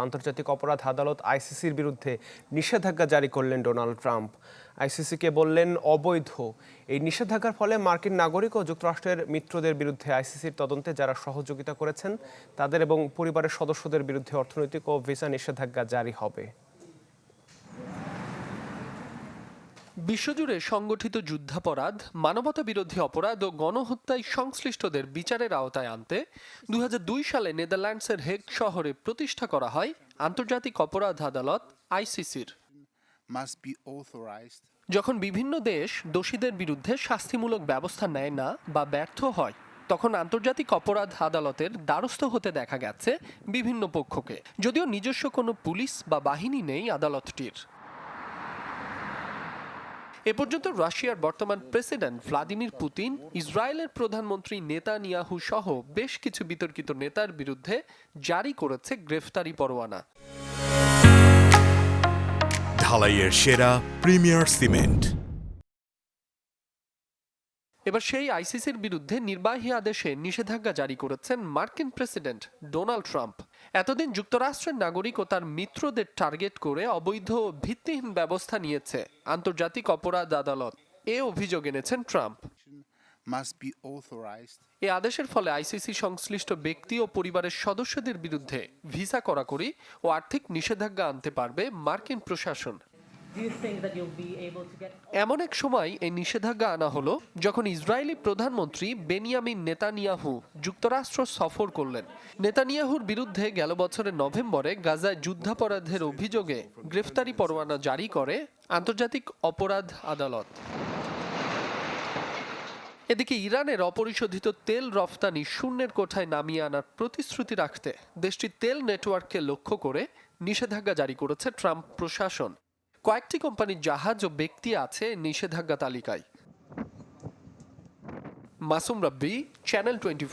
আন্তর্জাতিক অপরাধ আদালত আইসিসির বিরুদ্ধে নিষেধাজ্ঞা জারি করলেন ডোনাল্ড ট্রাম্প। আইসিসিকে বললেন অবৈধ। এই নিষেধাজ্ঞার ফলে মার্কিন নাগরিক ও যুক্তরাষ্ট্রের মিত্রদের বিরুদ্ধে আইসিসির তদন্তে যারা সহযোগিতা করেছেন, তাদের এবং পরিবারের সদস্যদের বিরুদ্ধে অর্থনৈতিক ও ভিসা নিষেধাজ্ঞা জারি হবে। বিশ্বজুড়ে সংগঠিত যুদ্ধাপরাধ মানবতা বিরোধী অপরাধ ও গণহত্যায় সংশ্লিষ্টদের বিচারের আওতায় আনতে দুই হাজার দুই সালে নেদারল্যান্ডসের হেগ শহরে প্রতিষ্ঠা করা হয় আন্তর্জাতিক অপরাধ আদালত আইসিসির। যখন বিভিন্ন দেশ দোষীদের বিরুদ্ধে শাস্তিমূলক ব্যবস্থা নেয় না বা ব্যর্থ হয় তখন আন্তর্জাতিক অপরাধ আদালতের দ্বারস্থ হতে দেখা গেছে বিভিন্ন পক্ষকে। যদিও নিজস্ব কোনো পুলিশ বা বাহিনী নেই আদালতটির। এ পর্যন্ত রাশিয়ার বর্তমান প্রেসিডেন্ট ভ্লাদিমির পুতিন ইসরায়েলের প্রধানমন্ত্রী নেতানিয়াহু সহ বেশ কিছু বিতর্কিত নেতার বিরুদ্ধে জারি করেছে গ্রেফতারি পরোয়ানা। ঢালাইয়ের সেরা প্রিমিয়ার সিমেন্ট। এবার সেই আইসিসির বিরুদ্ধে নির্বাহী আদেশে নিষেধাজ্ঞা জারি করেছেন মার্কিন প্রেসিডেন্ট ডোনাল্ড ট্রাম্প। এতদিন যুক্তরাষ্ট্রের নাগরিক ও তার মিত্রদের টার্গেট করে অবৈধ ভিত্তিহীন ব্যবস্থা নিয়েছে আন্তর্জাতিক অপরাধ আদালত। এ অভিযোগ এনেছেন ট্রাম্প। এ আদেশের ফলে আইসিসি সংশ্লিষ্ট ব্যক্তি ও পরিবারের সদস্যদের বিরুদ্ধে ভিসা করাকরি ও আর্থিক নিষেধাজ্ঞা আনতে পারবে মার্কিন প্রশাসন। এমন এক সময় এই নিষেধাজ্ঞা আনা হলো, যখন ইসরায়েলি প্রধানমন্ত্রী বেনিয়ামিন নেতানিয়াহু যুক্তরাষ্ট্র সফর করলেন। নেতানিয়াহুর বিরুদ্ধে গেল বছরের নভেম্বরে গাজায় যুদ্ধাপরাধের অভিযোগে গ্রেফতারি পরোয়ানা জারি করে আন্তর্জাতিক অপরাধ আদালত। এদিকে ইরানের অপরিশোধিত তেল রফতানি শূন্যের কোঠায় নামিয়ে আনার প্রতিশ্রুতি রাখতে দেশটির তেল নেটওয়ার্ককে লক্ষ্য করে নিষেধাজ্ঞা জারি করেছে ট্রাম্প প্রশাসন। কয়েকটি কোম্পানির জাহাজ ও ব্যক্তি আছে নিষেধাজ্ঞা তালিকায়। মাসুম রাব্বি চ্যানেল টোয়েন্টি